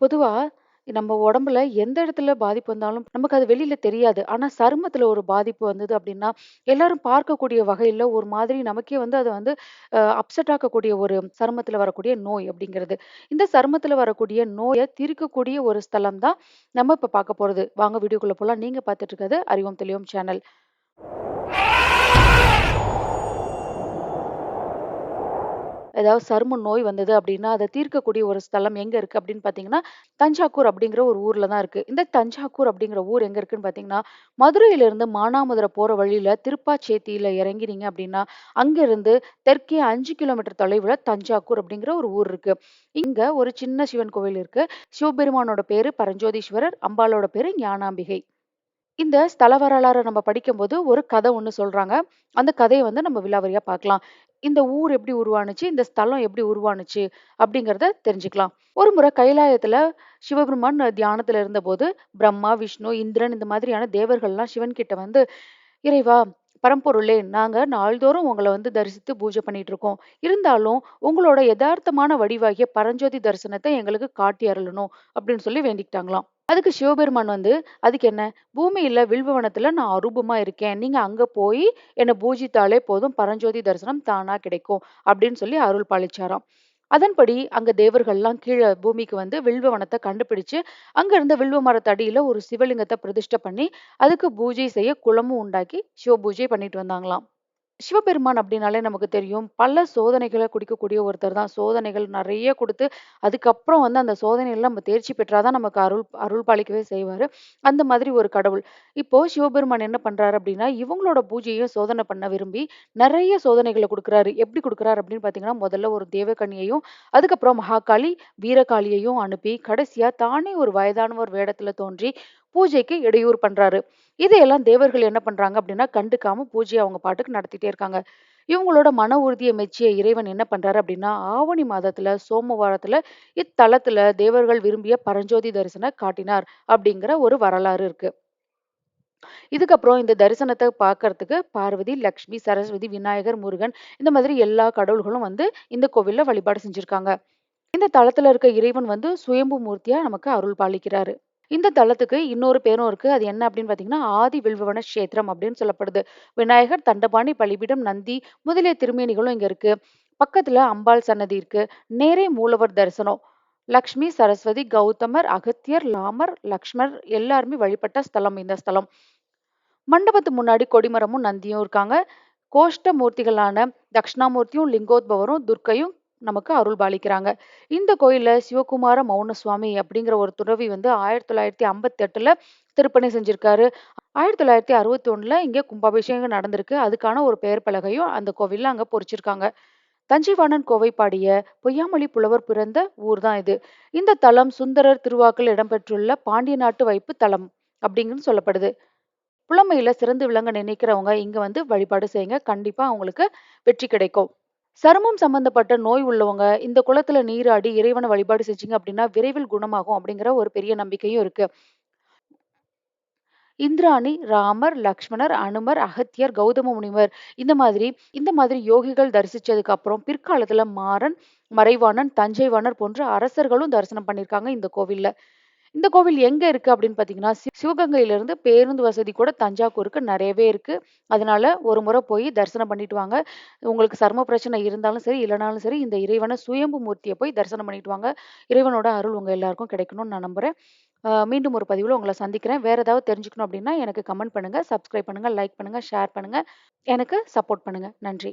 பொதுவா நம்ம உடம்புல எந்த இடத்துல பாதிப்பு வந்தாலும் நமக்கு அது வெளியில தெரியாது. ஆனா சருமத்துல ஒரு பாதிப்பு வந்தது அப்படின்னா, எல்லாரும் பார்க்கக்கூடிய வகையில ஒரு மாதிரி நமக்கே வந்து அதை வந்து அப்செட் ஆக்கக்கூடிய ஒரு சருமத்துல வரக்கூடிய நோய் அப்படிங்கிறது. இந்த சருமத்துல வரக்கூடிய நோயை தீர்க்கக்கூடிய ஒரு ஸ்தலம் தான் நம்ம இப்ப பார்க்க போறது. வாங்க வீடியோக்குள்ள போலாம். நீங்க பார்த்துட்டு இருக்கிறது அறிவோம் தெளிவோம் சேனல். ஏதாவது சரும நோய் வந்தது அப்படின்னா, அதை தீர்க்கக்கூடிய ஒரு ஸ்தலம் எங்க இருக்கு அப்படின்னு பார்த்தீங்கன்னா, தஞ்சாவூர் அப்படிங்கிற ஒரு ஊர்ல தான் இருக்கு. இந்த தஞ்சாவூர் அப்படிங்கிற ஊர் எங்க இருக்குன்னு பார்த்தீங்கன்னா, மதுரையிலிருந்து மானாமதுரை போற வழியில திருப்பாச்சேத்தியில இறங்கினீங்க அப்படின்னா, அங்கிருந்து தெற்கே அஞ்சு கிலோமீட்டர் தொலைவுல தஞ்சாவூர் அப்படிங்கிற ஒரு ஊர் இருக்கு. இங்க ஒரு சின்ன சிவன் கோவில் இருக்கு. சிவபெருமானோட பேரு பரஞ்சோதீஸ்வரர், அம்பாளோட பேரு ஞானாம்பிகை. இந்த ஸ்தல வரலாறு நம்ம படிக்கும்போது ஒரு கதை ஒன்று சொல்றாங்க. அந்த கதையை வந்து நம்ம விலாவரியா பார்க்கலாம். இந்த ஊர் எப்படி உருவானுச்சு? இந்த ஸ்தலம் எப்படி உருவானுச்சு? அப்படிங்கிறத தெரிஞ்சுக்கலாம். ஒரு முறை கைலாயத்துல சிவபெருமான் தியானத்துல இருந்தபோது, பிரம்மா, விஷ்ணு, இந்திரன் இந்த மாதிரியான தேவர்கள்லாம் சிவன் கிட்ட வந்து, "இறைவா, பரம்பொருளே, நாங்க நாள்தோறும் உங்களை வந்து தரிசித்து பூஜை பண்ணிட்டு இருக்கோம். இருந்தாலும் உங்களோட யதார்த்தமான வடிவாகிய பரஞ்சோதி தரிசனத்தை எங்களுக்கு காட்டி அருளணும்." அப்படின்னு சொல்லி வேண்டிக்கிட்டாங்களாம். அதுக்கு சிவபெருமான் வந்து, "அதுக்கு என்ன? பூமியில் வில்பவனத்தில் நான் அரூபமாக இருக்கேன். நீங்கள் அங்கே போய் என்னை பூஜித்தாலே போதும் பரஞ்சோதி தரிசனம் தானாக கிடைக்கும்." அப்படின்னு சொல்லி அருள் பாலிச்சாராம். அதன்படி அங்க தேவர்கள்லாம் கீழே பூமிக்கு வந்து வில்வவனத்த கண்டுபிடிச்சு, அங்க இருந்த வில்வ மரத்தடியில ஒரு சிவலிங்கத்தை பிரதிஷ்டை பண்ணி, அதுக்கு பூஜை செய்ய குளமும் உண்டாக்கி சிவ பூஜை பண்ணிட்டு வந்தாங்களாம். சிவபெருமான் அப்படின்னாலே நமக்கு தெரியும். பல சோதனைகளை குடிக்கக்கூடிய ஒருத்தர் தான். சோதனைகள் நிறைய கொடுத்து அதுக்கப்புறம் வந்து அந்த சோதனைகள் நம்ம தேர்ச்சி பெற்றாதான் நமக்கு அருள் அருள் பாலிக்கவே செய்வார் அந்த மாதிரி ஒரு கடவுள். இப்போ சிவபெருமான் என்ன பண்றாரு அப்படின்னா, இவங்களோட பூஜையும் சோதனை பண்ண விரும்பி, நிறைய சோதனைகளை கொடுக்குறாரு எப்படி கொடுக்குறாரு அப்படின்னு பார்த்தீங்கன்னா, முதல்ல ஒரு தேவகண்ணியையும் அதுக்கப்புறம் மகாகாளி, வீரகாளியையும் அனுப்பி, கடைசியா தானே ஒரு வயதானவர் வேடத்துல தோன்றி, பூஜைக்கு இடையூறு பண்றாரு. இதையெல்லாம் தேவர்கள் என்ன பண்றாங்க அப்படின்னா, கண்டுக்காம பூஜையை அவங்க பாட்டுக்கு நடத்திட்டே இருக்காங்க. இவங்களோட மன உறுதியை மெச்சிய இறைவன் என்ன பண்றாரு அப்படின்னா, ஆவணி மாதத்துல சோமவாரத்துல இத்தலத்துல தேவர்கள் விரும்பிய பரஞ்சோதி தரிசன காட்டினார் அப்படிங்கிற ஒரு வரலாறு இருக்கு. இதுக்கப்புறம் இந்த தரிசனத்தை பார்க்கறதுக்கு பார்வதி, லக்ஷ்மி, சரஸ்வதி, விநாயகர், முருகன் இந்த மாதிரி எல்லா கடவுள்களும் வந்து இந்த கோவில்ல வழிபாடு செஞ்சிருக்காங்க. இந்த தளத்துல இருக்க இறைவன் வந்து சுயம்பு மூர்த்தியா நமக்கு அருள் பாலிக்கிறாரு. இந்த தலத்துக்கு இன்னொரு பேரும் இருக்கு. அது என்ன அப்படின்னு பார்த்தீங்கன்னா, ஆதி வில்பவன க்ஷேத்திரம் அப்படின்னு சொல்லப்படுது. விநாயகர், தண்டபாணி, பலிபீடம், நந்தி முதலிய திருமேனிகளும் இங்க இருக்கு. பக்கத்துல அம்பாள் சன்னதி இருக்கு. நேரே மூலவர் தரிசனம். லக்ஷ்மி, சரஸ்வதி, கௌதமர், அகத்தியர், லாமர், லக்ஷ்மர் எல்லாருமே வழிபட்ட ஸ்தலம் இந்த ஸ்தலம். மண்டபத்து முன்னாடி கொடிமரமும், நந்தியும் இருக்காங்க. கோஷ்ட மூர்த்திகளான தக்ஷணாமூர்த்தியும் லிங்கோத்பவரும், துர்க்கையும் நமக்கு அருள் பாலிக்கிறாங்க. இந்த கோயிலில் சிவகுமார மௌனசுவாமி அப்படிங்கிற ஒரு துறவி வந்து 1958ல திருப்பணி செஞ்சிருக்காரு. 1961ல இங்க கும்பாபிஷேகம் நடந்திருக்கு. அதுக்கான ஒரு பெயர் பலகையும் அந்த கோவிலில் அங்கே பொறிச்சிருக்காங்க. தஞ்சைவாணன் கோவை பாடிய பொய்யாமொழி புலவர் பிறந்த ஊர் தான் இது. இந்த தலம் சுந்தரர் திருவாக்கில் இடம்பெற்றுள்ள பாண்டிய நாட்டு வைப்பு தலம் அப்படிங்கன்னு சொல்லப்படுது. புலமையில சிறந்து விளங்க நினைக்கிறவங்க இங்க வந்து வழிபாடு செய்யுங்க. கண்டிப்பா அவங்களுக்கு வெற்றி கிடைக்கும். சருமம் சம்பந்தப்பட்ட நோய் உள்ளவங்க இந்த குளத்துல நீராடி இறைவன வழிபாடு செஞ்சீங்க அப்படின்னா, விரைவில் குணமாகும் அப்படிங்கிற ஒரு பெரிய நம்பிக்கையும் இருக்கு. இந்திராணி, ராமர், லக்ஷ்மணர், அனுமர், அகத்தியர், கௌதம முனிவர் இந்த மாதிரி இந்த மாதிரி யோகிகள் தரிசிச்சதுக்கு அப்புறம் பிற்காலத்துல மாறன், மறைவாணன், தஞ்சைவாணர் போன்ற அரசர்களும் தரிசனம் பண்ணியிருக்காங்க இந்த கோவில்ல. இந்த கோவில் எங்க இருக்கு அப்படின்னு பார்த்தீங்கன்னா, சி சிவகங்கையிலிருந்து பேருந்து வசதி கூட தஞ்சாவூருக்கு நிறையவே இருக்கு. அதனால ஒரு முறை போய் தரிசனம் பண்ணிட்டு வாங்க. உங்களுக்கு சரும பிரச்சனை இருந்தாலும் சரி, இல்லைனாலும் சரி இந்த இறைவனை சுயம்பு மூர்த்தியை போய் தரிசனம் பண்ணிட்டு வாங்க. இறைவனோட அருள் உங்க எல்லாருக்கும் கிடைக்கணும்னு நான் நம்புறேன். மீண்டும் ஒரு பதிவில் உங்களை சந்திக்கிறேன். வேற ஏதாவது தெரிஞ்சுக்கணும் அப்படின்னா எனக்கு கமெண்ட் பண்ணுங்க, சப்ஸ்கிரைப் பண்ணுங்க, லைக் பண்ணுங்க, ஷேர் பண்ணுங்க. எனக்கு சப்போர்ட் பண்ணுங்க. நன்றி.